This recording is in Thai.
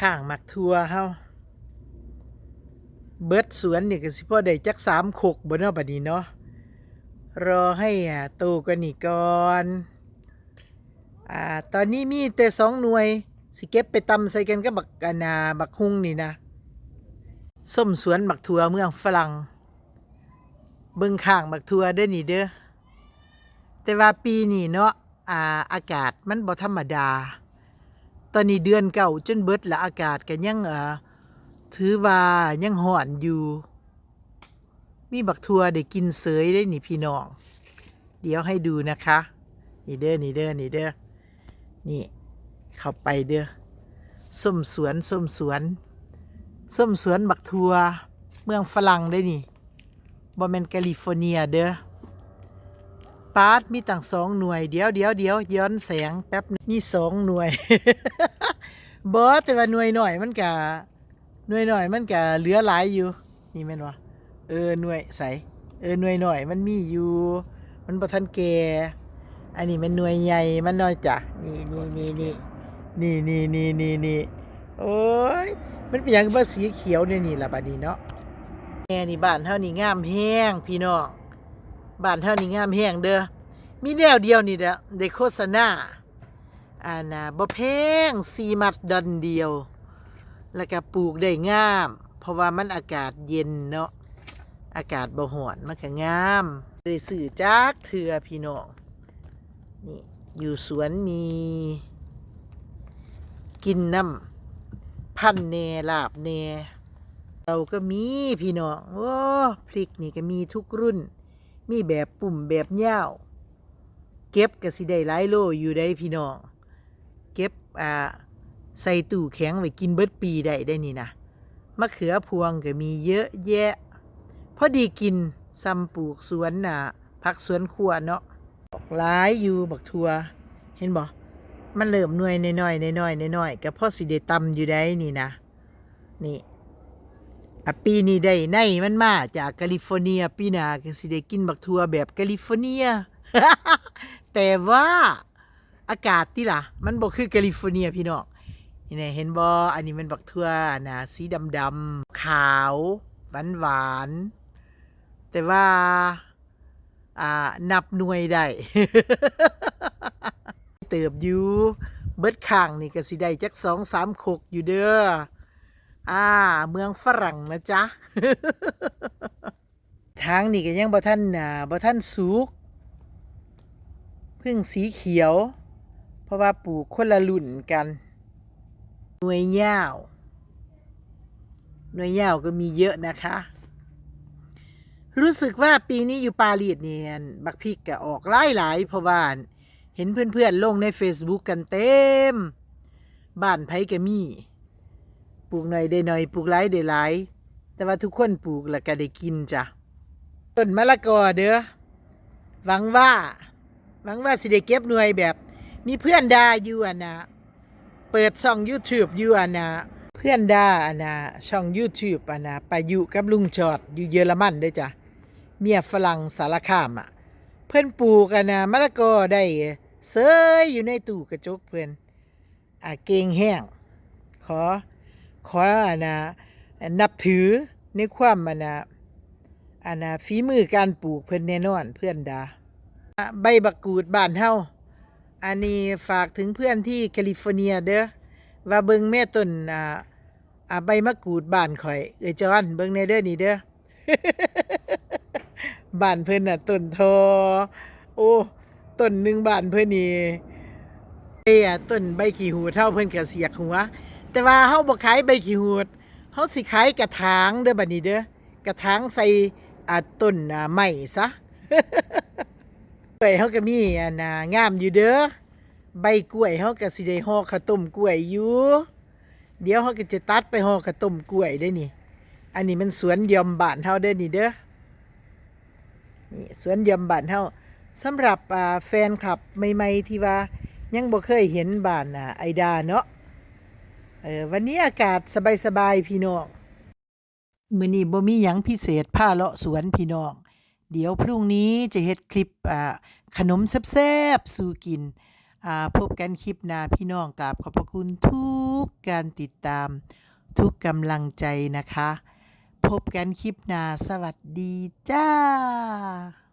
ข้างมักทัวเฮาเบิดสวนนี่ก็สิพ่อได้จักสามขกบ่เนาะบัดนี้เนาะรอให้อ่าโตกันนี่ก่อนอ่าตอนนี้มีแต่สองหน่วย สิเก็บไปตำใส่กันกับบักกะนาบักฮุงนี่นะส้มสวนบักทัวเมืองฝรั่งเบิ่งข้างบักทัวเด้อนี่เด้อแต่ว่าปีนี้เนาะอ่าอากาศมันบ่ธรรมดา ตอนนี้เดือนเก่าจนเบิดละอากาศก็ยังเอ่อถือว่ายังห่อนอยู่ มีบักทัวได้กินเสยได้นี่พี่น้อง เดี๋ยวให้ดูนะคะ นี่เด้อนี่เด้อนี่เด้อนี่ เข้าไปเด้อส้มสวนส้มสวนส้มสวนบักทัว เมืองฝรั่งได้นี่บ่แม่นแคลิฟอร์เนียเด้อ ปาดมีตั้งสองหน่วย เดี๋ยวเดี๋ยวเดี๋ยวย้อนแสงแป๊บหนึ่งมีสองหน่วยบอแต่ว่าหน่วยหน่อยมันกะหน่วยหน่อยมันกะเหลือหลายอยู่นี่แม่นวะเออหน่วยใสเออหน่วยหน่อยมันมีอยู่ มันบ่ทันแกอันนี้มันหน่วยใหญ่มันน้อยจ้ะนี่นี่นี่นี่นี่นี่นี่นี่นี่โอ้ยมันเป็นหยังบ่สีเขียวเนี่ยนี่ละบัดนี้เนาะแม่นี่บ้านเฮานี่งามแฮงพี่น้อง บ้านเฮานี่งามแฮงเด้อมีแนวเดียวนี่เด้อได้โฆษณาอานาบ่แพงสีมัดดันเดียว แล้วก็ปลูกได้งาม เพราะว่ามันอากาศเย็นเนาะอากาศบ่ร้อนมันก็งามได้สื่อจักเถือพี่น้องนี่อยู่สวนมี กินน้ำพันแนลาบแนเราก็มีพี่น้องโอ้พริกนี่ก็มีทุกรุ่น มีแบบปุ่มแบบยาวเก็บก็สิได้หลายโลอยู่ได้พี่น้อง เก็บอ่าใส่ตู้แข็งไว้กินเบิดปีได้ได้นี่นะมะเขือพวงก็มีเยอะแยะ พอดีกินซ้ำปลูกสวนน่ะผักสวนครัวเนาะหลายอยู่บักทัว เห็นบ่มันเริ่มหน่วยน้อยๆน้อยๆน้อยๆก็พอสิได้ตำอยู่ได้นี่นะนี่ อปีนี้ได้ในมันมาจากแคลิฟอร์เนีย ปีหน้าก็สิได้กินบักทัวแบบแคลิฟอร์เนีย แต่ว่าอากาศที่ล่ะ มันบอกคือแคลิฟอร์เนียพี่น้องนี่เห็นบออันนี้มันบักทัวนะสีดำดำๆขาวหวานหวานๆแต่ว่าอ่านับหน่วยได้ เติบอยู่เบิดข้างนี่ก็สิได้จักสองสามขกอยู่เด้อ อ่า เมืองฝรั่งนะจ๊ะ ทางนี่ก็ยังบ่ท่านอ่าบ่ท่านสุกพึ่งสีเขียว เพราะว่าปลูกคนละรุ่นกันหน่วยยาวหน่วยยาวก็มีเยอะนะคะ รู้สึกว่าปีนี้อยู่ปารีสเนี่ยบักพริกก็ออกหลายหลายๆเพราะว่าเห็นเพื่อนๆลงใน Facebook กันเต็ม บ้านไผก็มี ปลูกหน่อยได้หน่อยปลูกหลายได้หลาย แต่ว่าทุกคนปลูกแล้วก็ได้กินจ้ะต้นมะละกอเด้อหวังว่า หวังว่าสิได้เก็บหน่วยแบบ มีเพื่อนดาอยู่อะนะเปิดช่อง YouTube อยู่อะนะเพื่อนดาอะนะช่อง YouTube อะนะไปอยู่กับลุงจอดอยู่เยอรมันด้อจ้ะเมียฝรั่งสารคามอะเพื่อนปลูกอะนะมะละกอได้เซยอยู่ในตู้กระจกเพื่อนอะเก่งแห้งขอ ขออะนะนับถือในความอะนะอะนะฝีมือการปลูกเพื่อนแน่นอนเพื่อนดา ใบบักกูดบ้านเฮาอันนี้ฝากถึงเพื่อนที่แคลิฟอร์เนียเด้อว่าเบิ่งแม่ต้นอ่าอ่าใบมะกรูดบ้านข่อย เอ้ยจอนเบิ่งในเด้อนี่เด้อบ้านเพิ่นน่ะต้นทอโอ้ต้นหนึ่งบ้านเพิ่นนี่เอ้ยต้นใบขี้หูเท่าเพิ่นก็เสียกหัว แต่ว่าเฮาบ่ขายใบขี้หูดเฮาสิขายกระถางเด้อบัดนี้เด้อกระถางใส่อ่าต้นอ่าไม้ซะกล้วยเขาก็มีอันน่ะงามอยู่เด้อใบกล้วยเขาก็สิได้ห่อข้าวต้มกล้วยอยู่ เดี๋ยวเขาก็จะตัดไปห่อข้าวต้มกล้วยได้นี่ อันนี้มันสวนยอมบ้านเฮาเด้อนี่เด้อนี่สวนยอมบ้านเฮาสำหรับอ่าแฟนคลับใหม่ๆที่ว่ายังบ่เคยเห็นบ้านอะไอดาเนาะ เออวันนี้อากาศสบายๆพี่น้องมื้อนี้บ่มีหยังพิเศษพาเลาะสวนพี่น้อง เดี๋ยวพรุ่งนี้จะเฮ็ดคลิปอ่าขนมแซ่บๆสู่กินอ่าพบกันคลิปหน้าพี่น้องกราบขอบพระคุณทุกการติดตามทุกกำลังใจนะคะ พบกันคลิปหน้าสวัสดีจ้า